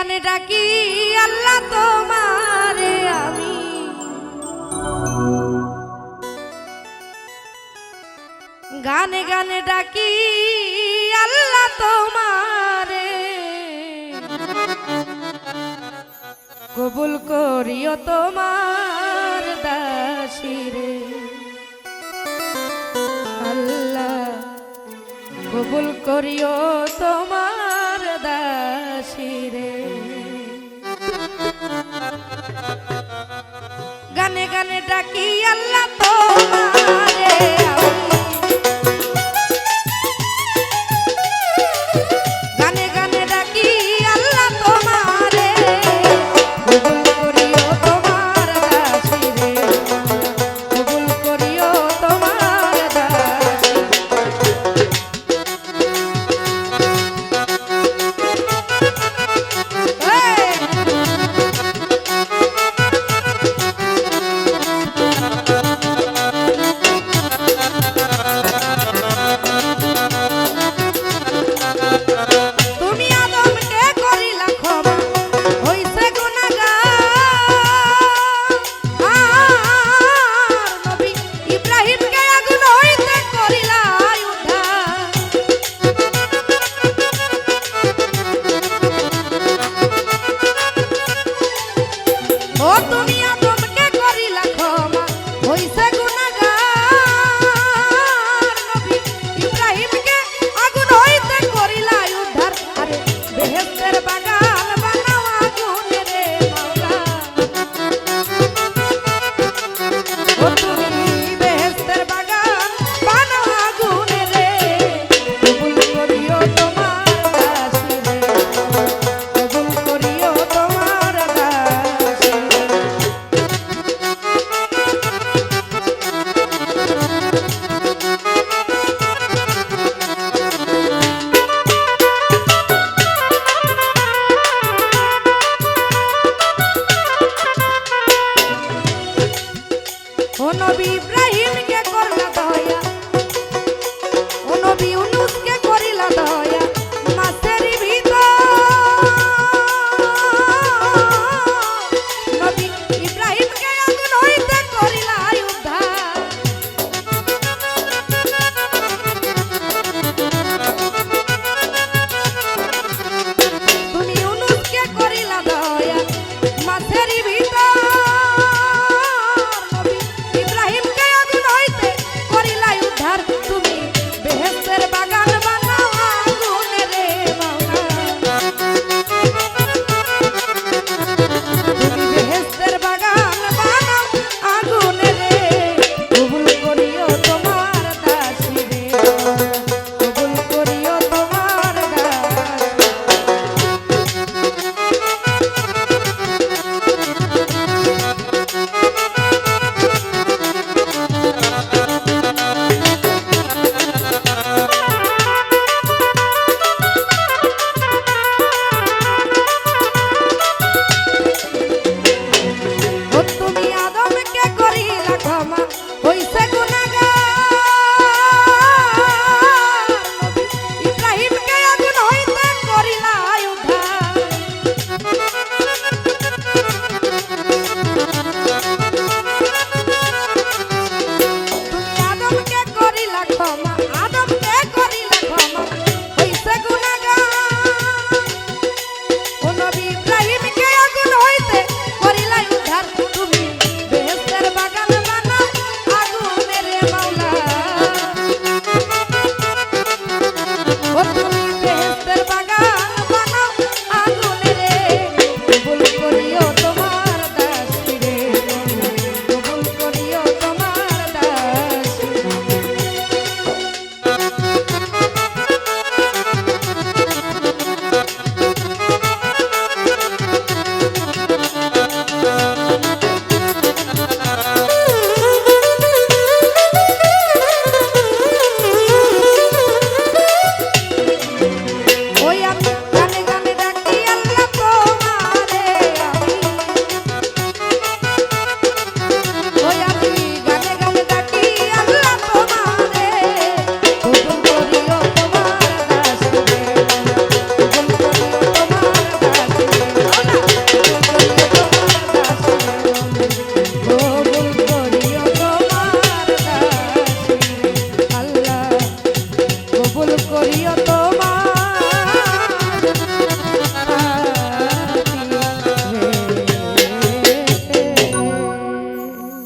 কানে ডাকি আল্লাহ তোমারে, আমি। গানে গানে ডাকি আল্লাহ তোমারে। কবুল করিও তোমার দাসিরে আল্লাহ, কবুল করিও তোমার দাস ভালোবাসি রে। গানে গানে ডাকি আল্লাহ তো।